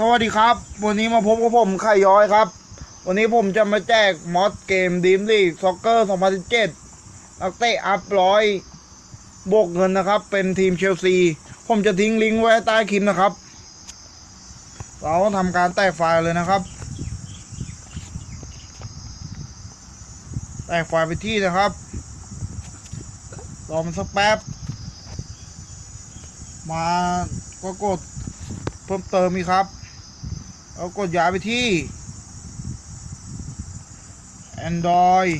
สวัสดีครับ วันนี้มาพบกับผมไข่ย้อยครับ วันนี้ผมจะมาแจกมอสเกมดีมลีกซ็อกเกอร์ 2017นักเตะอัพร้อยบวกเงินนะครับ เป็นทีมเชลซี ผมจะทิ้งลิงก์ไว้ใต้คลิปนะครับ เราทำการแตกไฟล์เลยนะครับ แตกไฟล์ไปที่นะครับรอมันสักแป๊บ มาก็กดเพิ่มเติมอีกครับ แล้วกดย้ายไปที่ Android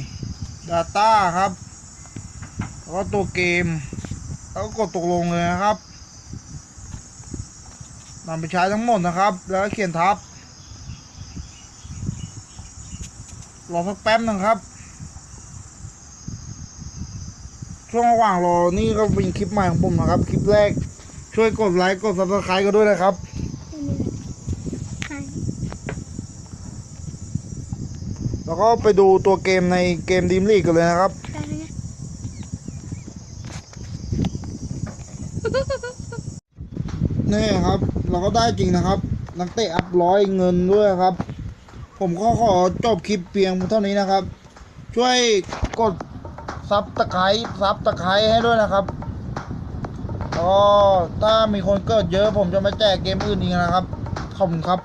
Data ครับ แล้วก็ตัวเกม แล้วก็กดตกลงเลยนะครับนำไปใช้ทั้งหมดนะครับ แล้วเขียนทับ รอสักแป๊บหนึงครับ ช่วงระหว่างรอนี่ก็เป็นคลิปใหม่ของผมนะครับ คลิปแรกช่วยกดไลค์ กด subscribe กันด้วยนะครับ แล้วก็ไปดูตัวเกมในเกมดีมลีกกันเลยนะครับ นี่ครับ เราก็ได้จริงนะครับ นักเตะอัพร้อยเงินด้วยครับ ผมก็ขอจบคลิปเพียงเท่านี้นะครับ ช่วยกดซับตะไคร้ซับตะไคร้ให้ด้วยนะครับแล้วก็ถ้ามีคนเกิดเยอะผมจะมาแจกเกมอื่นอีกนะครับ ขอมครับ